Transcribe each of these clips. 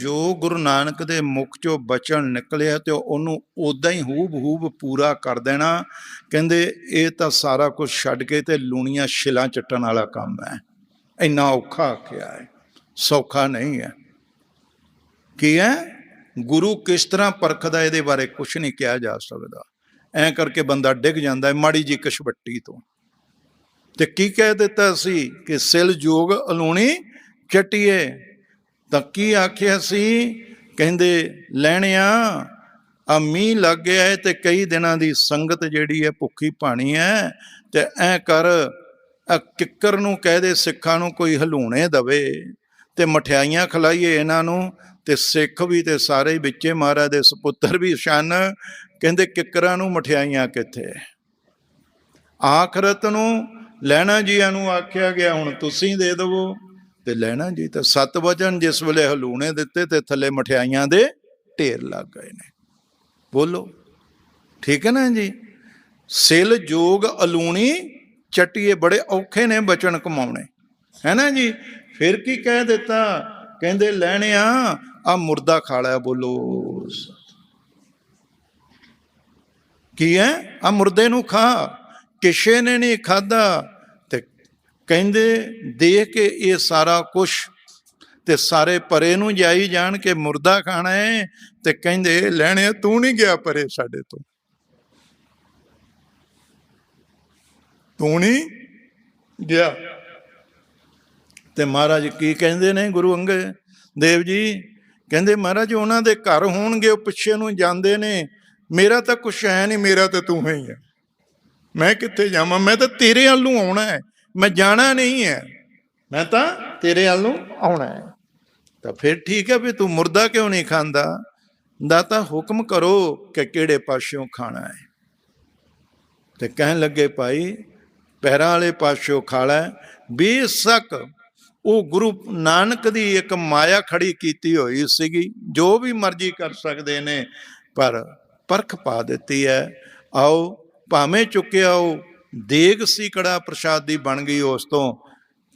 ਜੋ ਗੁਰੂ ਨਾਨਕ ਦੇ ਮੁਖ ਚੋਂ ਬਚਨ ਨਿਕਲਿਆ ਤੇ ਉਹਨੂੰ ਉਦਾਂ ਹੀ ਹੂਬ ਹੂਬ ਪੂਰਾ ਕਰ ਦੇਣਾ, ਕਹਿੰਦੇ ਇਹ ਤਾਂ ਸਾਰਾ ਕੁਝ ਛੱਡ ਕੇ ਤੇ ਲੂਣੀਆਂ ਛਿਲਾਂ ਚੱਟਣ ਵਾਲਾ ਕੰਮ ਹੈ। ਇੰਨਾ ਔਖਾ ਆਖਿਆ ਹੈ, ਸੌਖਾ ਨਹੀਂ ਹੈ। ਕੀ ਹੈ? ਗੁਰੂ ਕਿਸ ਤਰ੍ਹਾਂ ਪਰਖਦਾ ਇਹਦੇ ਬਾਰੇ ਕੁਝ ਨਹੀਂ ਕਿਹਾ ਜਾ ਸਕਦਾ। ਐਂ ਕਰਕੇ ਬੰਦਾ ਡਿੱਗ ਜਾਂਦਾ ਹੈ ਮਾੜੀ ਜੀ ਕਸ਼ਵੱਟੀ ਤੋਂ। ਤੇ ਕੀ ਕਹਿ ਦਿੱਤਾ ਸੀ ਕਿ ਸਿਲ ਜੋਗ ਅਲੂਣੀ ਚਟੀਏ ਤਾਂ ਕੀ ਆਖਿਆ ਸੀ? ਕਹਿੰਦੇ, ਲੈਣਿਆ, ਆ ਮੀਂਹ ਲੱਗ ਗਿਆ ਹੈ ਤੇ ਕਈ ਦਿਨਾਂ ਦੀ ਸੰਗਤ ਜਿਹੜੀ ਹੈ ਭੁੱਖੀ ਪਾਣੀ ਹੈ ਤੇ ਐ ਕਰ, ਆ ਕਿੱਕਰ ਨੂੰ ਕਹਿ ਦੇ ਸਿੱਖਾਂ ਨੂੰ ਕੋਈ ਹਲੂਣੇ ਦਵੇ ਤੇ ਮਠਿਆਈਆਂ ਖਲਾਈਏ ਇਹਨਾਂ ਨੂੰ ਤੇ ਸਿੱਖ ਵੀ ਤੇ ਸਾਰੇ ਵਿੱਚੇ ਮਹਾਰਾਜ ਦੇ ਸੁਪੁੱਤਰ ਵੀ ਸ਼ਨ। ਕਹਿੰਦੇ, ਕਿੱਕਰਾਂ ਨੂੰ ਮਠਿਆਈਆਂ ਕਿੱਥੇ? ਆਖਰਤ ਨੂੰ ਲੈਣਾ ਜੀਆਂ ਨੂੰ ਆਖਿਆ ਗਿਆ, ਹੁਣ ਤੁਸੀਂ ਦੇ ਦੇਵੋ। ਤੇ ਲੈਣਾ ਜੀ, ਤਾਂ ਸਤ ਵਚਨ ਜਿਸ ਵੇਲੇ ਹਲੂਣੇ ਦਿੱਤੇ ਤੇ ਥੱਲੇ ਮਠਿਆਈਆਂ ਦੇ ਢੇਰ ਲੱਗ ਗਏ ਨੇ। ਬੋਲੋ। ਠੀਕ ਹੈ ਨਾ ਜੀ? ਸਿਲ ਜੋਗ ਅਲੂਣੀ ਚਟੀਏ ਬੜੇ ਔਖੇ ਨੇ ਬਚਨ ਕਮਾਉਣੇ। ਹੈ ਨਾ ਜੀ? ਫਿਰ ਕੀ ਕਹਿ ਦਿੱਤਾ? ਕਹਿੰਦੇ ਲੈਣਿਆ ਆ ਮੁਰਦਾ ਖਾ ਲਿਆ, ਬੋਲੋ ਕੀ ਹੈ? ਆ ਮੁਰਦੇ ਨੂੰ ਖਾ। ਕਿਸੇ ਨੇ ਨਹੀਂ ਖਾਦਾ ਕਹਿੰਦੇ, ਦੇਖ ਕੇ ਇਹ ਸਾਰਾ ਕੁਝ ਤੇ ਸਾਰੇ ਪਰੇ ਨੂੰ ਜਾਈ ਜਾਣ ਕੇ ਮੁਰਦਾ ਖਾਣਾ ਹੈ ਤੇ ਕਹਿੰਦੇ, ਲੈਣੇ ਤੂੰ ਨਹੀਂ ਗਿਆ ਪਰੇ ਸਾਡੇ ਤੋਂ। ਤੂੰ ਨਹੀਂ ਗਿਆ। ਤੇ ਮਹਾਰਾਜ ਕੀ ਕਹਿੰਦੇ ਨੇ ਗੁਰੂ ਅੰਗਦ ਦੇਵ ਜੀ? ਕਹਿੰਦੇ, ਮਹਾਰਾਜ, ਉਹਨਾਂ ਦੇ ਘਰ ਹੋਣਗੇ, ਉਹ ਪਿੱਛੇ ਨੂੰ ਜਾਂਦੇ ਨੇ। ਮੇਰਾ ਤਾਂ ਕੁਛ ਹੈ ਨਹੀਂ, ਮੇਰਾ ਤਾਂ ਤੂੰ ਹੀ ਹੈ ਮੈਂ ਕਿੱਥੇ ਜਾਵਾਂ? ਮੈਂ ਤਾਂ ਤੇਰੇ ਵੱਲ ਨੂੰ ਆਉਣਾ ਹੈ। ਮੈਂ ਜਾਣਾ ਨਹੀਂ ਹੈ। ਮੈਂ ਤਾਂ ਤੇਰੇ ਵੱਲ ਨੂੰ ਆਉਣਾ ਹੈ। ਤਾਂ ਫਿਰ ਠੀਕ ਹੈ ਵੀ ਤੂੰ ਮੁਰਦਾ ਕਿਉਂ ਨਹੀਂ ਖਾਂਦਾ? ਦਾਤਾ ਹੁਕਮ ਕਰੋ ਕਿ ਕਿਹੜੇ ਪਾਸਿਓਂ ਖਾਣਾ ਹੈ। ਤੇ ਕਹਿਣ ਲੱਗੇ, ਭਾਈ, ਪੈਰਾਂ ਵਾਲੇ ਪਾਸਿਓਂ ਖਾਲਾ ਬੇਸ਼ੱਕ ਉਹ ਗੁਰੂ ਨਾਨਕ ਦੀ ਇੱਕ ਮਾਇਆ ਖੜੀ ਕੀਤੀ ਹੋਈ ਸੀਗੀ। ਜੋ ਵੀ ਮਰਜ਼ੀ ਕਰ ਸਕਦੇ ਨੇ, ਪਰ ਪਰਖ ਪਾ ਦਿੱਤੀ ਹੈ। ਆਓ, ਭਾਵੇਂ ਚੁੱਕਿਆ ਉਹ ਦੇਗ ਸੀ ਕੜਾ ਪ੍ਰਸ਼ਾਦੀ ਬਣ ਗਈ ਉਸ ਤੋਂ,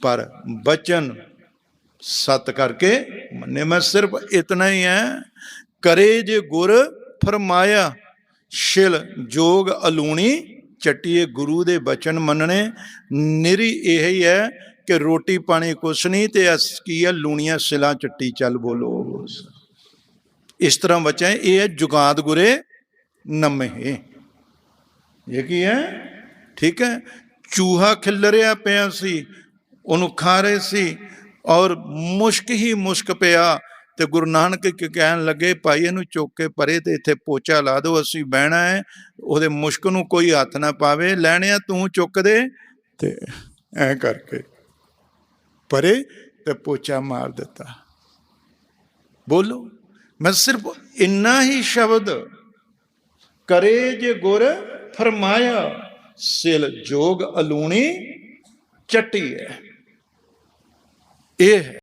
ਪਰ ਬਚਨ ਸਤ ਕਰਕੇ ਮੰਨੇ। ਮੈਂ ਸਿਰਫ ਇਤਨਾ ਹੀ ਹੈ ਕਰੇ ਜੇ ਗੁਰ ਫਰਮਾਇਆ, ਛਿਲ ਜੋਗ ਅਲੂਣੀ, ਚਟੀਏ ਗੁਰੂ ਦੇ ਬਚਨ ਮੰਨਣੇ। ਨਿਰੀ ਇਹ ਹੀ ਹੈ ਕਿ ਰੋਟੀ ਪਾਣੀ ਕੁਛ ਨਹੀਂ ਤੇ ਅਸ ਕੀ ਹੈ ਲੂਣੀਆਂ ਸਿਲਾਂ ਚੱਟੀ ਚੱਲ ਬੋਲੋ। ਇਸ ਤਰ੍ਹਾਂ ਬਚਾ ਇਹ ਹੈ ਜੁਗਾਦ ਗੁਰੇ ਨਮਹਿ ਇਹ ਕੀ ਹੈ ਠੀਕ ਹੈ? ਚੂਹਾ ਖਿਲਰਿਆ ਪਿਆ ਸੀ, ਉਹਨੂੰ ਖਾ ਰਹੇ ਸੀ ਔਰ ਮੁਸ਼ਕ ਹੀ ਮੁਸ਼ਕ ਪਿਆ ਤੇ ਗੁਰੂ ਨਾਨਕ ਕੀ ਕਹਿਣ ਲੱਗੇ, ਭਾਈ, ਇਹਨੂੰ ਚੁੱਕ ਕੇ ਪਰੇ ਤੇ ਇੱਥੇ ਪੋਚਾ ਲਾ ਦਿਓ, ਅਸੀਂ ਬਹਿਣਾ ਹੈ, ਉਹਦੇ ਮੁਸ਼ਕ ਨੂੰ ਕੋਈ ਹੱਥ ਨਾ ਪਾਵੇ, ਲੈਣਿਆ ਤੂੰ ਚੁੱਕ ਦੇ। ਤੇ ਐ ਕਰਕੇ ਪਰੇ ਤੇ ਪੋਚਾ ਮਾਰ ਦਿੱਤਾ। ਬੋਲੋ, ਮੈਂ ਸਿਰਫ ਇੰਨਾ ਹੀ ਸ਼ਬਦ, ਕਰੇ ਜੇ ਗੁਰ ਫਰਮਾਇਆ। ਸਿਲ ਜੋਗ ਅਲੂਣੀ ਚੱਟੀ ਹੈ। ਇਹ ਹੈ।